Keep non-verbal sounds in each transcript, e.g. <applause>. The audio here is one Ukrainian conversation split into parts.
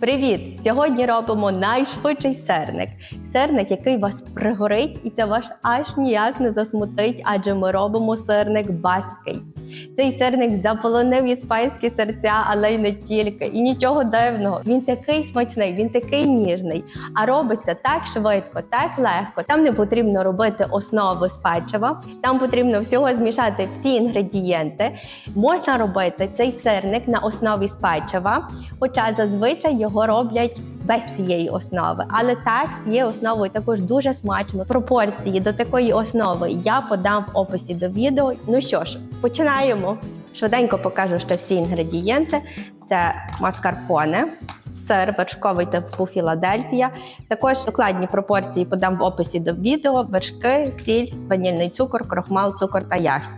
Привіт! Сьогодні робимо найшвидший серник. Серник, який вас пригорить, і це вас аж ніяк не засмутить, адже ми робимо сирник баский. Цей сирник заполонив іспанські серця, але й не тільки. І нічого дивного. Він такий смачний, він такий ніжний. А робиться так швидко, так легко. Там не потрібно робити основу з печива. Там потрібно всього змішати всі інгредієнти. Можна робити цей сирник на основі з печива, хоча зазвичай його роблять без цієї основи. Але так є основою також дуже смачно. Пропорції до такої основи я подам в описі до відео. Ну що ж, починаємо. Швиденько покажу ще всі інгредієнти. Це маскарпоне, сир вершковий типу Філадельфія. Також докладні пропорції подам в описі до відео: вершки, сіль, ванільний цукор, крохмал, цукор та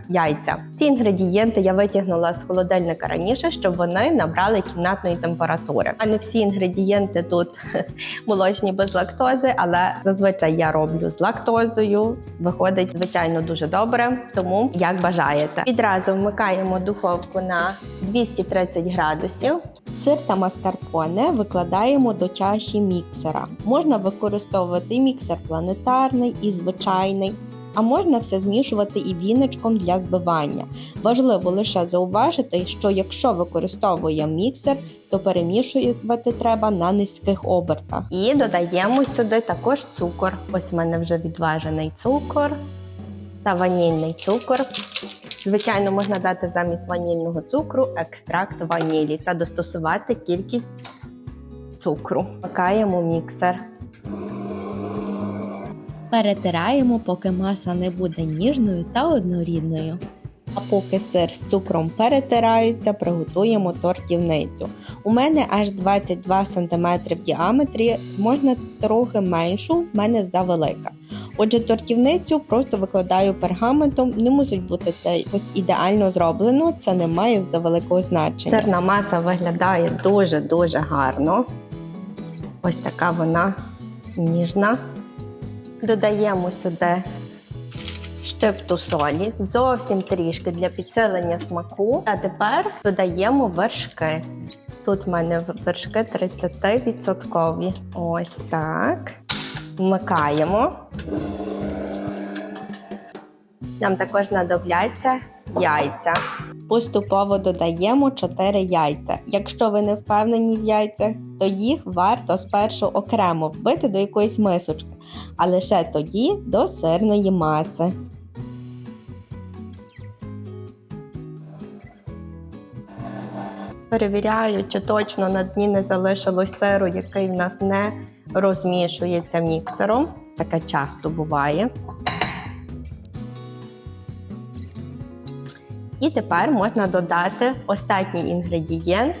яйця. Ці інгредієнти я витягнула з холодильника раніше, щоб вони набрали кімнатної температури. А не всі інгредієнти тут <laughs> молочні без лактози, але зазвичай я роблю з лактозою. Виходить, звичайно, дуже добре, тому як бажаєте. Відразу вмикаємо духовку на 230 градусів. Сир та маскарпоне викладаємо до чаші міксера. Можна використовувати міксер планетарний і звичайний. А можна все змішувати і віничком для збивання. Важливо лише зауважити, що якщо використовуємо міксер, то перемішувати треба на низьких обертах. І додаємо сюди також цукор. Ось в мене вже відважений цукор та ванільний цукор. Звичайно, можна дати замість ванільного цукру екстракт ванілі та достосувати кількість цукру. Вмикаємо міксер. Перетираємо, поки маса не буде ніжною та однорідною. А поки сир з цукром перетирається, приготуємо тортівницю. У мене аж 22 см в діаметрі, можна трохи меншу, в мене завелика. Отже, тортівницю просто викладаю пергаментом, не мусить бути це якось ідеально зроблено, це не має за великого значення. Сирна маса виглядає дуже-дуже гарно. Ось така вона ніжна. Додаємо сюди щепту солі, зовсім трішки для підсилення смаку. А тепер додаємо вершки. Тут в мене вершки 30%. Ось так. Вмикаємо. Нам також знадобляться яйця. Поступово додаємо 4 яйця. Якщо ви не впевнені в яйцях, то їх варто спершу окремо вбити до якоїсь мисочки, а лише тоді до сирної маси. Перевіряю, чи точно на дні не залишилось сиру, який в нас не розмішується міксером. Таке часто буває. І тепер можна додати останній інгредієнт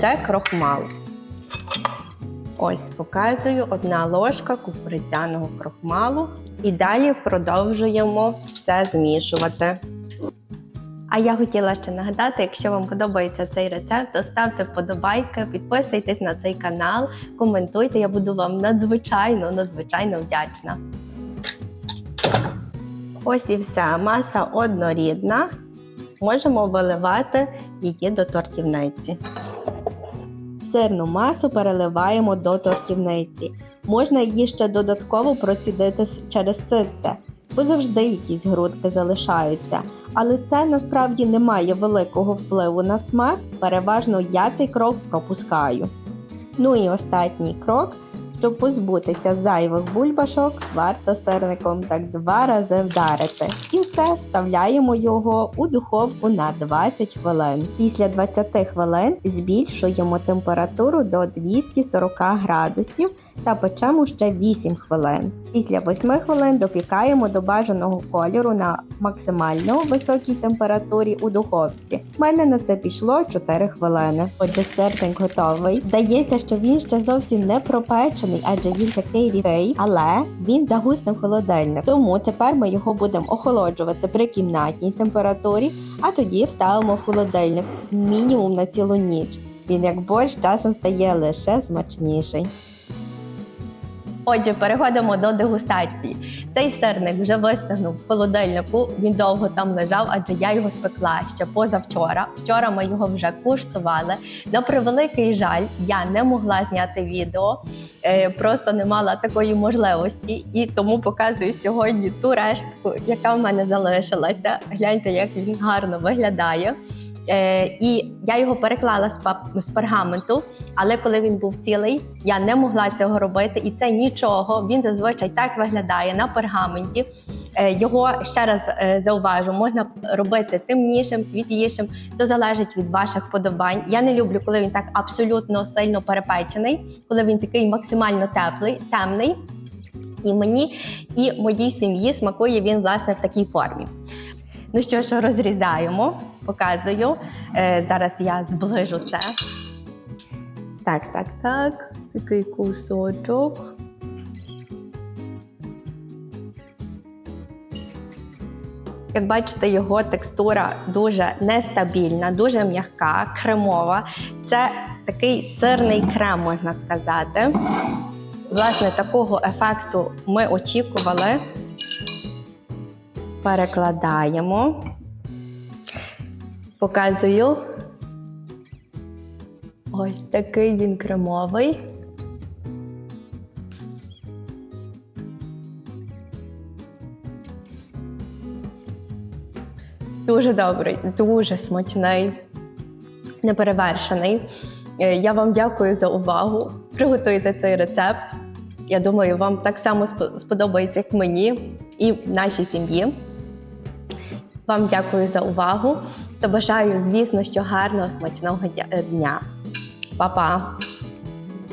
це крохмал. Ось показую одна ложка кукурудзяного крохмалу. І далі продовжуємо все змішувати. А я хотіла ще нагадати, якщо вам подобається цей рецепт, то ставте вподобайки, підписуйтесь на цей канал, коментуйте, я буду вам надзвичайно, надзвичайно вдячна. Ось і все. Маса однорідна. Можемо виливати її до тортівниці. Сирну масу переливаємо до тортівниці. Можна її ще додатково процідити через ситце, бо завжди якісь грудки залишаються. Але це насправді не має великого впливу на смак. Переважно я цей крок пропускаю. Ну і останній крок. Щоб позбутися зайвих бульбашок, варто сирником так два рази вдарити. І все, вставляємо його у духовку на 20 хвилин. Після 20 хвилин збільшуємо температуру до 240 градусів та печемо ще 8 хвилин. Після 8 хвилин допікаємо до бажаного кольору на максимально високій температурі у духовці. У мене на це пішло 4 хвилини. Отже, сирник готовий. Здається, що він ще зовсім не пропечений, адже він такий рідкий, але він загусне холодильник. Тому тепер ми його будемо охолоджувати при кімнатній температурі, а тоді вставимо в холодильник мінімум на цілу ніч. Він як борщ часом стає лише смачніший. Отже, переходимо до дегустації. Цей сирник вже вистигнув в холодильнику. Він довго там лежав, адже я його спекла ще позавчора. Вчора ми його вже куштували. На превеликий жаль, я не могла зняти відео, е, просто не мала такої можливості, і тому показую сьогодні ту рештку, яка в мене залишилася. Гляньте, як він гарно виглядає. Е, і я його переклала з, пап- з пергаменту, але коли він був цілий, я не могла цього робити, і це нічого. Він зазвичай так виглядає на пергаменті. Е, Його ще раз е, зауважу, можна робити темнішим, світлішим, то залежить від ваших вподобань. Я не люблю, коли він так абсолютно сильно перепечений, коли він такий максимально теплий, темний. І мені і моїй сім'ї смакує він власне в такій формі. Ну що ж, розрізаємо, показую. Е, зараз я зближу це. Так, так, так. Такий кусочок. Як бачите, його текстура дуже нестабільна, дуже м'яка, кремова. Це такий сирний крем, можна сказати. Власне, такого ефекту ми очікували. Перекладаємо. Показую. Ось такий він кремовий. Дуже добрий, дуже смачний, неперевершений. Е, Я вам дякую за увагу. Приготуйте цей рецепт. Я думаю, вам так само сподобається, як мені і нашій сім'ї. Вам дякую за увагу та бажаю, звісно, що гарного смачного дня. Па-па!